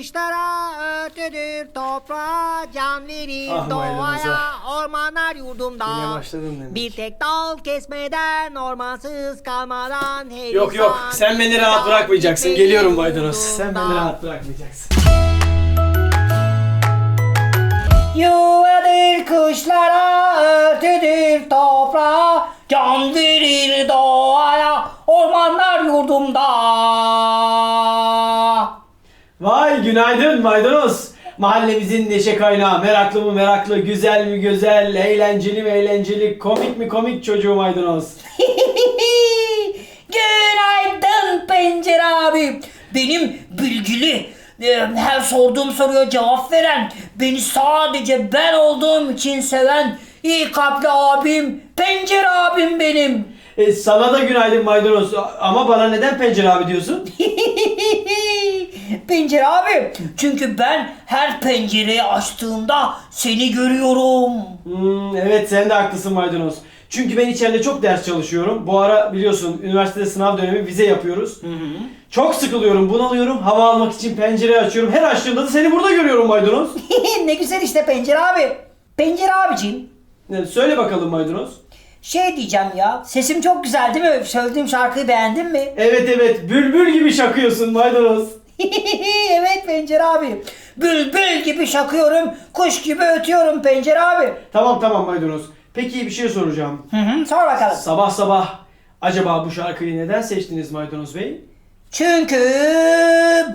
Yuvadır kuşlara, örtüdür toprağa, can verir Ah, doğaya, maydanoza. ormanlar yurdumda. Demek. Bir tek dal kesmeden, ormansız kalmadan her Yok yok insan sen beni rahat dal bırakmayacaksın. Geliyorum maydanoz. Sen beni rahat bırakmayacaksın. Yuvadır kuşlara, örtüdür toprağa, can verir doğaya, ormanlar yurdumda. Vay günaydın maydanoz. Mahallemizin neşe kaynağı. Meraklı mı meraklı, güzel mi güzel, eğlenceli mi eğlenceli, komik mi komik çocuğu maydanoz. Günaydın Pencere abi. Benim bilgili, e, her sorduğum soruya cevap veren, beni sadece ben olduğum için seven iyi kalpli abim, Pencere abim benim. E, sana da günaydın maydanoz. Ama bana neden pencere abi diyorsun? Pencere abi, çünkü ben her pencereyi açtığımda seni görüyorum. Hmm, evet sen de haklısın maydanoz. Çünkü ben içeride çok ders çalışıyorum. Bu ara biliyorsun üniversitede sınav dönemi vize yapıyoruz. Çok sıkılıyorum, bunalıyorum. Hava almak için pencereyi açıyorum. Her açtığımda da seni burada görüyorum maydanoz. ne güzel işte Pencere abi. Pencere abicim, Ne, Söyle bakalım maydanoz. Şey diyeceğim ya, sesim çok güzel değil mi? Söylediğim şarkıyı beğendin mi? Evet evet bülbül gibi şakıyorsun maydanoz. evet Pencere abi. Bülbül gibi şakıyorum, kuş gibi ötüyorum Pencere abi. Tamam tamam maydanoz. Peki bir şey soracağım. Hı hı, sor bakalım. Sabah sabah acaba bu şarkıyı neden seçtiniz maydanoz bey? Çünkü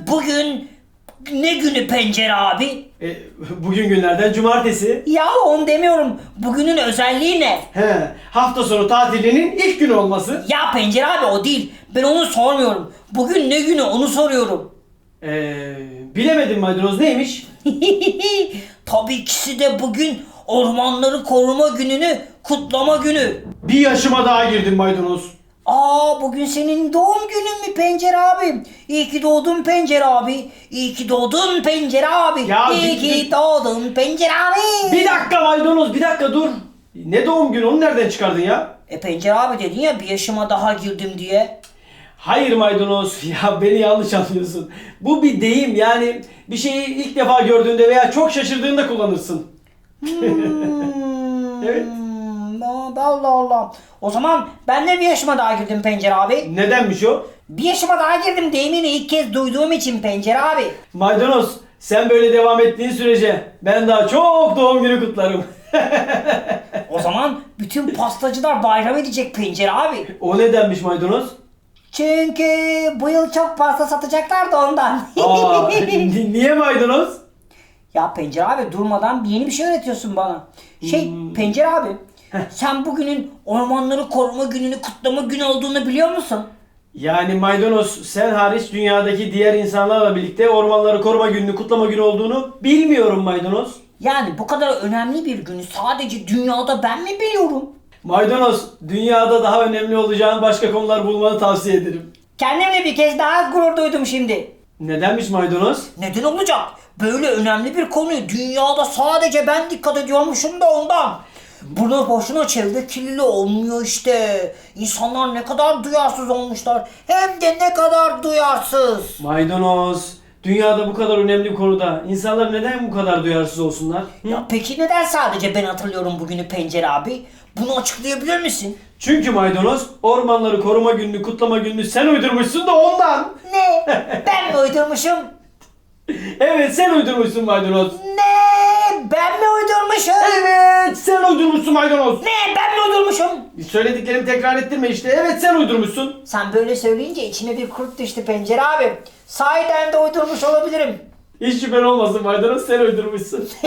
bugün ne günü Pencere abi? E, bugün günlerden cumartesi. Ya onu demiyorum. Bugünün özelliği ne? He, hafta sonu tatilinin ilk günü olması. Ya Pencere abi o değil. Ben onu sormuyorum. Bugün ne günü onu soruyorum. Ee, bilemedim maydanoz neymiş? Tabii ikisi de bugün ormanları koruma gününü kutlama günü. Bir yaşıma daha girdim maydanoz. Aa bugün senin doğum günün mü Pencere abi? İyi ki doğdun Pencere abi. İyi ki doğdun Pencere abi. Ya İyi bir- ki bir- doğdun Pencere abi. Bir dakika maydanoz bir dakika dur. Ne doğum günü onu nereden çıkardın ya? E Pencere abi dedin ya bir yaşıma daha girdim diye. Hayır maydanoz ya beni yanlış anlıyorsun. Bu bir deyim yani bir şeyi ilk defa gördüğünde veya çok şaşırdığında kullanırsın. Evet. Hmm, Allah Allah. O zaman ben de bir yaşıma daha girdim Pencere abi. Nedenmiş o? Bir yaşıma daha girdim deyimini ilk kez duyduğum için Pencere abi. Maydanoz sen böyle devam ettiğin sürece ben daha çok doğum günü kutlarım. O zaman bütün pastacılar bayram edecek Pencere abi. o nedenmiş maydanoz? Çünkü bu yıl çok pasta satacaklar da ondan. Aa, ni- niye maydanoz? ya Pencere abi durmadan yeni bir şey öğretiyorsun bana. Şey Pencere abi sen bugünün ormanları koruma gününü kutlama günü olduğunu biliyor musun? Yani maydanoz sen hariç dünyadaki diğer insanlarla birlikte ormanları koruma gününü kutlama günü olduğunu bilmiyorum maydanoz. Yani bu kadar önemli bir günü sadece dünyada ben mi biliyorum? Maydanoz dünyada daha önemli olacağın başka konular bulmanı tavsiye ederim. Kendimle bir kez daha gurur duydum şimdi. Nedenmiş maydanoz? Neden olacak? Böyle önemli bir konuyu dünyada sadece ben dikkat ediyormuşum da ondan. Bunu boşuna çevre kirliliği olmuyor işte. İnsanlar ne kadar duyarsız olmuşlar. Hem de ne kadar duyarsız. Maydanoz dünyada bu kadar önemli bir konuda insanlar neden bu kadar duyarsız olsunlar? Hı? Ya peki neden sadece ben hatırlıyorum bugünü Pencere abi? Bunu açıklayabilir misin? Çünkü maydanoz ormanları koruma gününü kutlama gününü sen uydurmuşsun da ondan. Ne? Ben mi uydurmuşum? Evet sen uydurmuşsun maydanoz. Ne? Uydurmuşum? Evet sen uydurmuşsun maydanoz. Ne? Ben mi uydurmuşum? Söylediklerimi tekrar ettirme işte. Evet sen uydurmuşsun. Sen böyle söyleyince içime bir kurt düştü Pencere abi. Sahiden de uydurmuş olabilirim. Hiç şüphen olmasın maydanoz sen uydurmuşsun.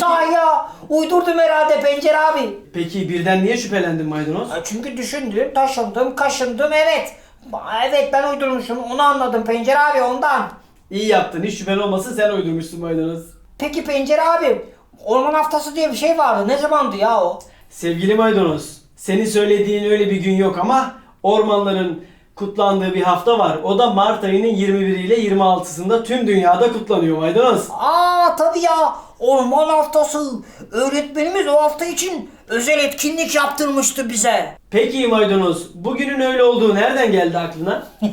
Sahi ya uydurdum herhalde Pencere abi. Peki birden niye şüphelendin maydanoz? Ya Çünkü düşündüm, taşındım, kaşındım evet. Evet ben uydurmuşum onu anladım Pencere abi ondan. İyi yaptın hiç şüphen olmasın sen uydurmuşsun maydanoz. Peki Pencere abi orman haftası diye bir şey vardı ne zamandı ya o? Sevgili maydanoz senin söylediğin öyle bir gün yok ama ormanların kutlandığı bir hafta var. O da Mart ayının 21 ile 26'sında tüm dünyada kutlanıyor maydanoz. Aa tabii ya orman haftası. Öğretmenimiz o hafta için özel etkinlik yaptırmıştı bize. Peki maydanoz, bugünün öyle olduğu nereden geldi aklına?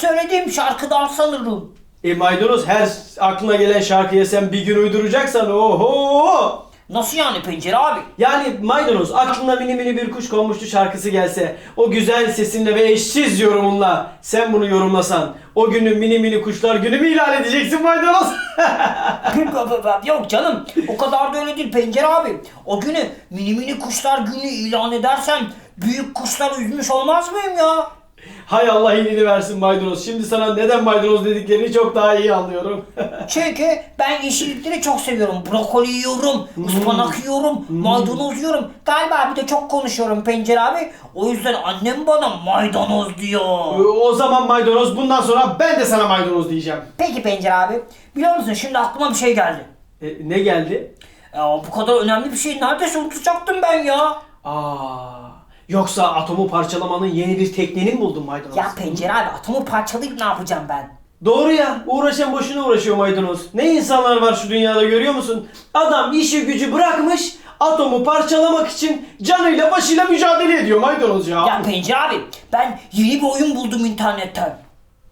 Söylediğim şarkıdan sanırım. E maydanoz her aklına gelen şarkıya sen bir gün uyduracaksan oho! Nasıl yani pencere abi? Yani maydanoz aklına mini mini bir kuş konmuştu şarkısı gelse o güzel sesinle ve eşsiz yorumunla sen bunu yorumlasan o günü mini mini kuşlar günü mü ilan edeceksin maydanoz? Yok canım o kadar da öyle değil pencere abi. O günü mini mini kuşlar günü ilan edersem büyük kuşlar üzmüş olmaz mıyım ya? Hay Allah iyiliğini versin maydanoz. Şimdi sana neden maydanoz dediklerini çok daha iyi anlıyorum. Çünkü ben yeşillikleri çok seviyorum. Brokoli yiyorum, ıspanak yiyorum, maydanoz yiyorum. Galiba bir de çok konuşuyorum pencere abi. O yüzden annem bana maydanoz diyor. o zaman maydanoz bundan sonra ben de sana maydanoz diyeceğim. Peki pencere abi. Biliyor musun şimdi aklıma bir şey geldi. E, ne geldi? Ya bu kadar önemli bir şey neredeyse unutacaktım ben ya. Aa, yoksa atomu parçalamanın yeni bir tekniğini mi buldun maydanoz? Ya pencere abi atomu parçalayıp ne yapacağım ben? Doğru ya. Uğraşan boşuna uğraşıyor maydanoz. Ne insanlar var şu dünyada görüyor musun? Adam işi gücü bırakmış atomu parçalamak için canıyla başıyla mücadele ediyor maydanoz ya. Ya pencere abi ben yeni bir oyun buldum internetten.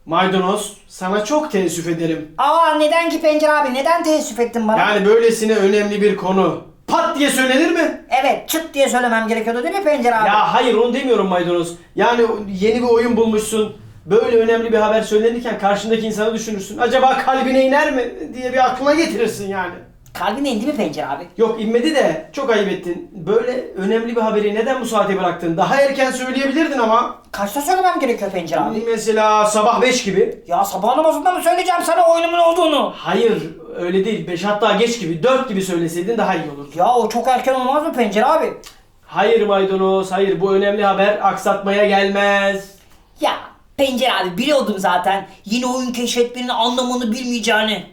Maydanoz sana çok teessüf ederim. Aa neden ki pencere abi neden teessüf ettin bana? Yani böylesine önemli bir konu. Pat diye söylenir mi? Evet çıt diye söylemem gerekiyordu değil mi pencere abi? Ya hayır onu demiyorum maydanoz. Yani yeni bir oyun bulmuşsun. Böyle önemli bir haber söylenirken karşındaki insanı düşünürsün. Acaba kalbine iner mi diye bir aklına getirirsin yani. Kalbine indi mi pencere abi? Yok inmedi de çok ayıp ettin. Böyle önemli bir haberi neden bu saate bıraktın? Daha erken söyleyebilirdin ama. Kaçta söylemem gerekiyor pencere abi? Mesela sabah 5 gibi. Ya sabah namazında mı söyleyeceğim sana oyunumun olduğunu? Hayır öyle değil. 5 hatta geç gibi 4 gibi söyleseydin daha iyi olurdu. Ya o çok erken olmaz mı pencere abi? Hayır maydanoz hayır bu önemli haber aksatmaya gelmez. Ya pencere abi biliyordum zaten yeni oyun keşfetmenin anlamını bilmeyeceğini.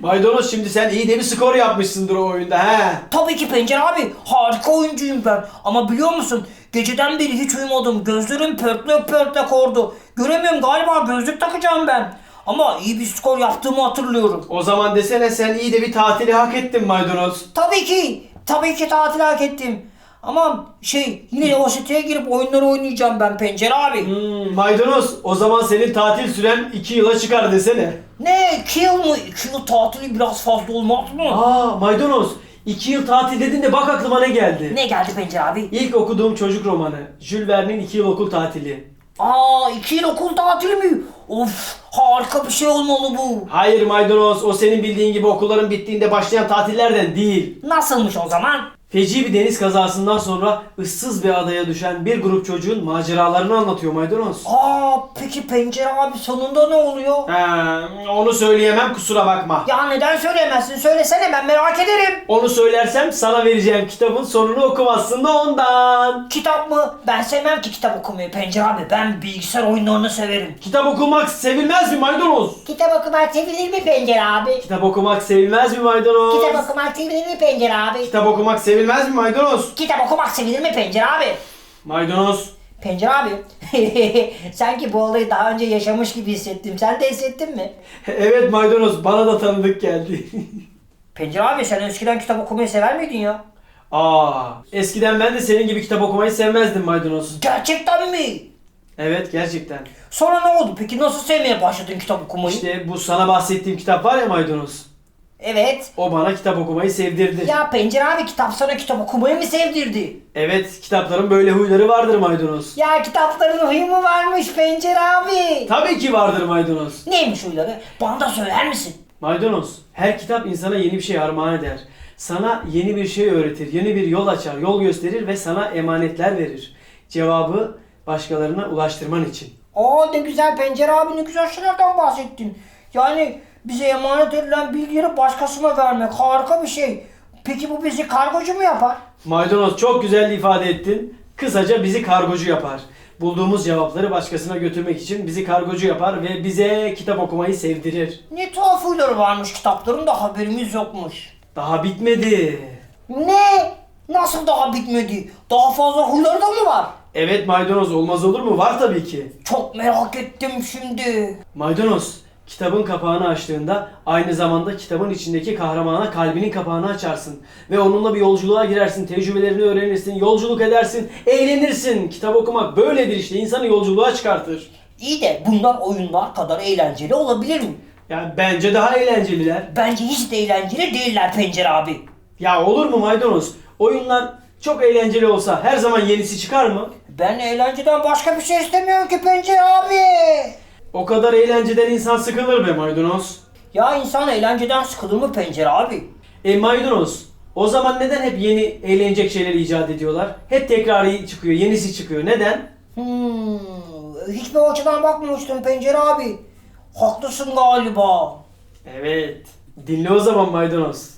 Maydanoz şimdi sen iyi de bir skor yapmışsındır o oyunda he. Tabii ki pencere abi harika oyuncuyum ben. Ama biliyor musun geceden beri hiç uyumadım. Gözlerim pörtlek pörtlek oldu. Göremiyorum galiba gözlük takacağım ben. Ama iyi bir skor yaptığımı hatırlıyorum. O zaman desene sen iyi de bir tatili hak ettin maydanoz. Tabii ki. Tabii ki tatil hak ettim. Ama şey yine o siteye girip oyunları oynayacağım ben pencere abi. Hmm, maydanoz o zaman senin tatil süren 2 yıla çıkar desene. Ne 2 yıl mı? 2 yıl tatili biraz fazla olmaz mı? Aa maydanoz 2 yıl tatil dedin de bak aklıma ne geldi. Ne geldi pencere abi? İlk okuduğum çocuk romanı. Jules Verne'in 2 yıl okul tatili. Aa 2 yıl okul tatili mi? Of harika bir şey olmalı bu. Hayır maydanoz o senin bildiğin gibi okulların bittiğinde başlayan tatillerden değil. Nasılmış o zaman? Feci bir deniz kazasından sonra ıssız bir adaya düşen bir grup çocuğun maceralarını anlatıyor maydanoz. Aa peki pencere abi sonunda ne oluyor? He, onu söyleyemem kusura bakma. Ya neden söyleyemezsin? Söylesene ben merak ederim. Onu söylersem sana vereceğim kitabın sonunu okumazsın da ondan. Kitap mı? Ben sevmem ki kitap okumayı pencere abi. Ben bilgisayar oyunlarını severim. Kitap okumak sevilmez mi maydanoz? Kitap okumak sevilir mi pencere abi? Kitap okumak sevilmez mi maydanoz? Kitap okumak sevilir mi pencere abi? Kitap okumak sevilmez mi maydanoz? Kitap okumak sevilir mi pencere abi? Maydanoz. Pencere abi. Sanki bu olayı daha önce yaşamış gibi hissettim. Sen de hissettin mi? Evet maydanoz bana da tanıdık geldi. Pencere abi sen eskiden kitap okumayı sever miydin ya? Aa, eskiden ben de senin gibi kitap okumayı sevmezdim maydanoz. Gerçekten mi? Evet gerçekten. Sonra ne oldu peki? Nasıl sevmeye başladın kitap okumayı? İşte bu sana bahsettiğim kitap var ya maydanoz. Evet. O bana kitap okumayı sevdirdi. Ya Pencere abi kitap sana kitap okumayı mı sevdirdi? Evet kitapların böyle huyları vardır maydanoz. Ya kitapların huyu mu varmış Pencere abi? Tabii ki vardır maydanoz. Neymiş huyları? Bana da söyler misin? Maydanoz, her kitap insana yeni bir şey armağan eder. Sana yeni bir şey öğretir, yeni bir yol açar, yol gösterir ve sana emanetler verir. Cevabı başkalarına ulaştırman için. Aa ne güzel Pencere abi ne güzel şeylerden bahsettin. Yani bize emanet edilen bilgileri başkasına vermek harika bir şey. Peki bu bizi kargocu mu yapar? Maydanoz çok güzel ifade ettin. Kısaca bizi kargocu yapar. Bulduğumuz cevapları başkasına götürmek için bizi kargocu yapar ve bize kitap okumayı sevdirir. Ne tuhaf huyları varmış kitapların da haberimiz yokmuş. Daha bitmedi. Ne? Nasıl daha bitmedi? Daha fazla huyları da mı var? Evet maydanoz olmaz olur mu? Var tabii ki. Çok merak ettim şimdi. Maydanoz, Kitabın kapağını açtığında aynı zamanda kitabın içindeki kahramana kalbinin kapağını açarsın. Ve onunla bir yolculuğa girersin, tecrübelerini öğrenirsin, yolculuk edersin, eğlenirsin. Kitap okumak böyledir işte, insanı yolculuğa çıkartır. İyi de bunlar oyunlar kadar eğlenceli olabilir mi? Yani bence daha eğlenceliler. Bence hiç de eğlenceli değiller Pencere abi. Ya olur mu maydanoz? Oyunlar çok eğlenceli olsa her zaman yenisi çıkar mı? Ben eğlenceden başka bir şey istemiyorum ki Pencere abi. O kadar eğlenceden insan sıkılır be maydanoz. Ya insan eğlenceden sıkılır mı Pencere abi? E maydanoz, o zaman neden hep yeni eğlenecek şeyler icat ediyorlar? Hep tekrarı çıkıyor, yenisi çıkıyor. Neden? Hmm, hiçbir açıdan bakmamıştım Pencere abi. Haklısın galiba. Evet. Dinle o zaman maydanoz.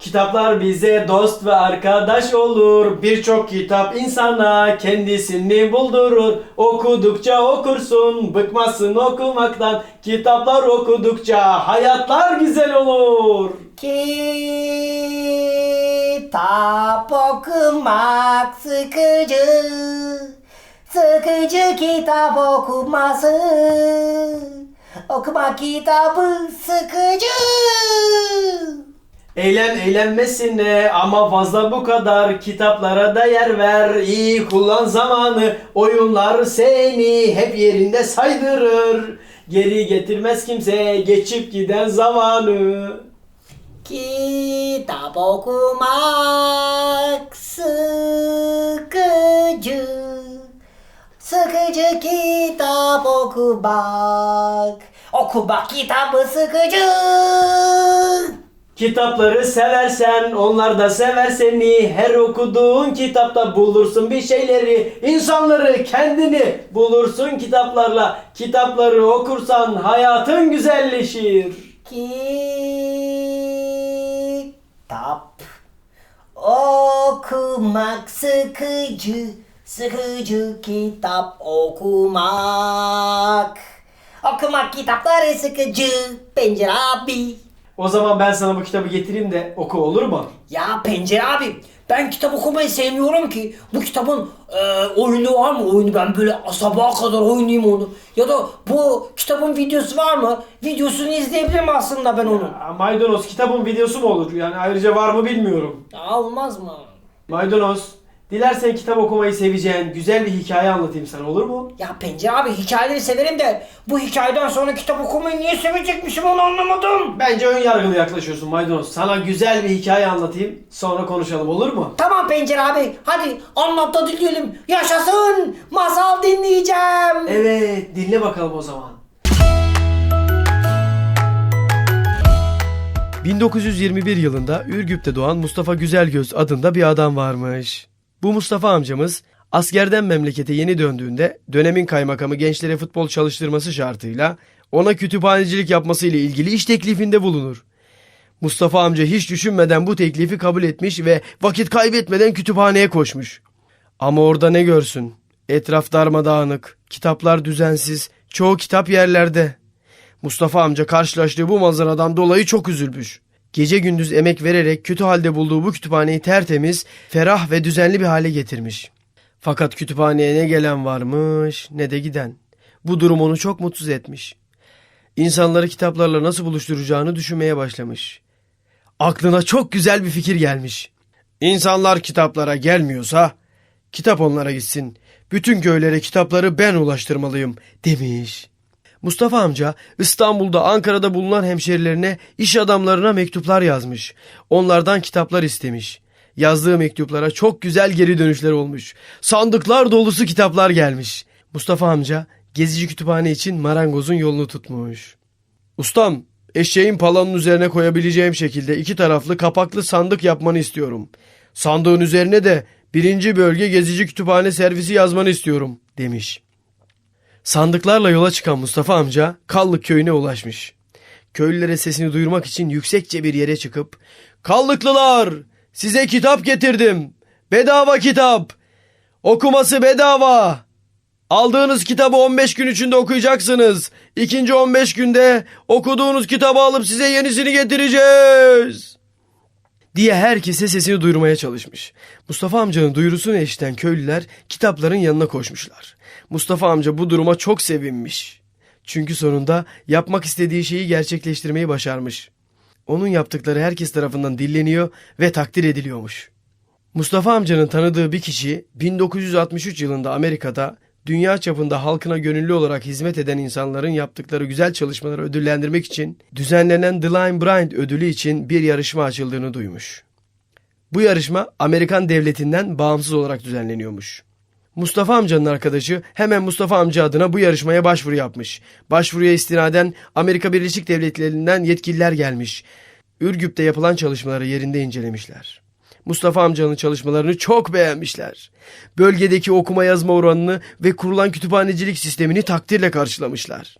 Kitaplar bize dost ve arkadaş olur. Birçok kitap insana kendisini buldurur. Okudukça okursun, bıkmazsın okumaktan. Kitaplar okudukça hayatlar güzel olur. Kitap okumak sıkıcı. Sıkıcı kitap okuması. Okumak kitabı sıkıcı. Eğlen eğlenmesine ama fazla bu kadar kitaplara da yer ver iyi kullan zamanı oyunlar seni hep yerinde saydırır geri getirmez kimse geçip giden zamanı Kitap okumak sıkıcı. Sıkıcı kitap okumak. Okumak kitabı sıkıcı. Kitapları seversen onlar da sever seni her okuduğun kitapta bulursun bir şeyleri insanları kendini bulursun kitaplarla kitapları okursan hayatın güzelleşir. Kitap okumak sıkıcı, sıkıcı kitap okumak. Okumak kitapları sıkıcı, pencere abi. O zaman ben sana bu kitabı getireyim de oku olur mu? Ya pencere abi, ben kitap okumayı sevmiyorum ki. Bu kitabın e, oyunu var mı? Oyunu ben böyle sabaha kadar oynayayım onu. Ya da bu kitabın videosu var mı? Videosunu izleyebilirim aslında ben onu. Aa, Maydanoz kitabın videosu mu olur? Yani ayrıca var mı bilmiyorum. Ya olmaz mı? Maydanoz, dilersen kitap okumayı seveceğin güzel bir hikaye anlatayım sana olur mu? Ya Pencere abi hikayeleri severim de bu hikayeden sonra kitap okumayı niye sevecekmişim onu anlamadım. Bence ön yargılı yaklaşıyorsun Maydanoz. Sana güzel bir hikaye anlatayım, sonra konuşalım olur mu? Tamam Pencere abi hadi anlat da dinleyelim. Yaşasın masal dinleyeceğim. Evet, dinle bakalım o zaman. 1921 yılında Ürgüp'te doğan Mustafa Güzelgöz adında bir adam varmış. Bu Mustafa amcamız askerden memlekete yeni döndüğünde dönemin kaymakamı gençlere futbol çalıştırması şartıyla ona kütüphanecilik yapması ile ilgili iş teklifinde bulunur. Mustafa amca hiç düşünmeden bu teklifi kabul etmiş ve vakit kaybetmeden kütüphaneye koşmuş. Ama orada ne görsün? Etraf darmadağınık, kitaplar düzensiz, çoğu kitap yerlerde. Mustafa amca karşılaştığı bu manzaradan dolayı çok üzülmüş. Gece gündüz emek vererek kötü halde bulduğu bu kütüphaneyi tertemiz, ferah ve düzenli bir hale getirmiş. Fakat kütüphaneye ne gelen varmış ne de giden. Bu durum onu çok mutsuz etmiş. İnsanları kitaplarla nasıl buluşturacağını düşünmeye başlamış. Aklına çok güzel bir fikir gelmiş. İnsanlar kitaplara gelmiyorsa kitap onlara gitsin. Bütün köylere kitapları ben ulaştırmalıyım demiş. Mustafa amca İstanbul'da Ankara'da bulunan hemşerilerine iş adamlarına mektuplar yazmış. Onlardan kitaplar istemiş. Yazdığı mektuplara çok güzel geri dönüşler olmuş. Sandıklar dolusu kitaplar gelmiş. Mustafa amca gezici kütüphane için marangozun yolunu tutmuş. Ustam, eşeğin palanın üzerine koyabileceğim şekilde iki taraflı kapaklı sandık yapmanı istiyorum. Sandığın üzerine de birinci bölge gezici kütüphane servisi yazmanı istiyorum demiş. Sandıklarla yola çıkan Mustafa amca Kallık köyüne ulaşmış. Köylülere sesini duyurmak için yüksekçe bir yere çıkıp Kallıklılar size kitap getirdim. Bedava kitap. Okuması bedava. Aldığınız kitabı 15 gün içinde okuyacaksınız. İkinci 15 günde okuduğunuz kitabı alıp size yenisini getireceğiz. Diye herkese sesini duyurmaya çalışmış. Mustafa amcanın duyurusunu eşiten köylüler kitapların yanına koşmuşlar. Mustafa amca bu duruma çok sevinmiş. Çünkü sonunda yapmak istediği şeyi gerçekleştirmeyi başarmış. Onun yaptıkları herkes tarafından dilleniyor ve takdir ediliyormuş. Mustafa amcanın tanıdığı bir kişi 1963 yılında Amerika'da dünya çapında halkına gönüllü olarak hizmet eden insanların yaptıkları güzel çalışmaları ödüllendirmek için düzenlenen The Line Bryant ödülü için bir yarışma açıldığını duymuş. Bu yarışma Amerikan devletinden bağımsız olarak düzenleniyormuş. Mustafa amcanın arkadaşı hemen Mustafa amca adına bu yarışmaya başvuru yapmış. Başvuruya istinaden Amerika Birleşik Devletleri'nden yetkililer gelmiş. Ürgüp'te yapılan çalışmaları yerinde incelemişler. Mustafa amcanın çalışmalarını çok beğenmişler. Bölgedeki okuma yazma oranını ve kurulan kütüphanecilik sistemini takdirle karşılamışlar.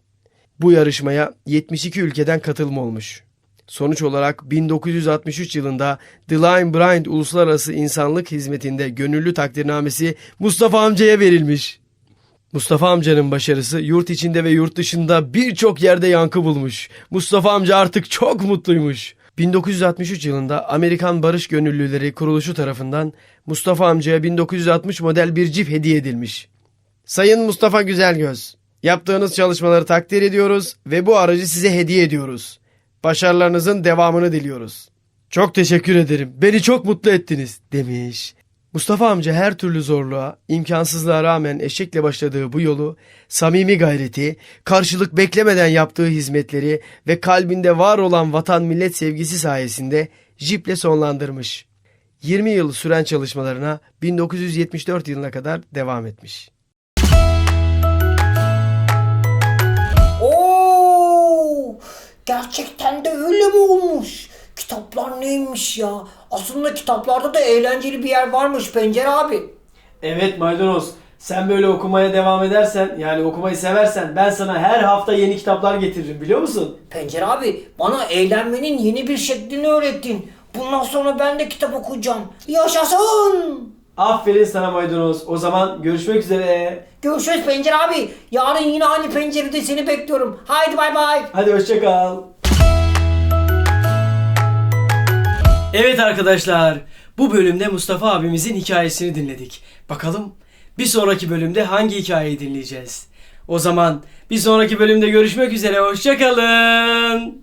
Bu yarışmaya 72 ülkeden katılım olmuş. Sonuç olarak 1963 yılında The Line Bryant Uluslararası İnsanlık Hizmetinde gönüllü takdirnamesi Mustafa amcaya verilmiş. Mustafa amcanın başarısı yurt içinde ve yurt dışında birçok yerde yankı bulmuş. Mustafa amca artık çok mutluymuş. 1963 yılında Amerikan Barış Gönüllüleri Kuruluşu tarafından Mustafa amcaya 1960 model bir cip hediye edilmiş. Sayın Mustafa Güzelgöz, yaptığınız çalışmaları takdir ediyoruz ve bu aracı size hediye ediyoruz. Başarılarınızın devamını diliyoruz. Çok teşekkür ederim. Beni çok mutlu ettiniz demiş. Mustafa amca her türlü zorluğa, imkansızlığa rağmen eşekle başladığı bu yolu, samimi gayreti, karşılık beklemeden yaptığı hizmetleri ve kalbinde var olan vatan millet sevgisi sayesinde jiple sonlandırmış. 20 yıl süren çalışmalarına 1974 yılına kadar devam etmiş. Gerçekten de öyle mi olmuş? Kitaplar neymiş ya? Aslında kitaplarda da eğlenceli bir yer varmış Pencere abi. Evet maydanoz. Sen böyle okumaya devam edersen yani okumayı seversen ben sana her hafta yeni kitaplar getiririm biliyor musun? Pencere abi bana eğlenmenin yeni bir şeklini öğrettin. Bundan sonra ben de kitap okuyacağım. Yaşasın! Aferin sana maydanoz. O zaman görüşmek üzere. Görüşürüz Pencere abi. Yarın yine aynı pencerede seni bekliyorum. Haydi bay bay. Hadi hoşça kal. Evet arkadaşlar, bu bölümde Mustafa abimizin hikayesini dinledik. Bakalım bir sonraki bölümde hangi hikayeyi dinleyeceğiz? O zaman bir sonraki bölümde görüşmek üzere, hoşça kalın.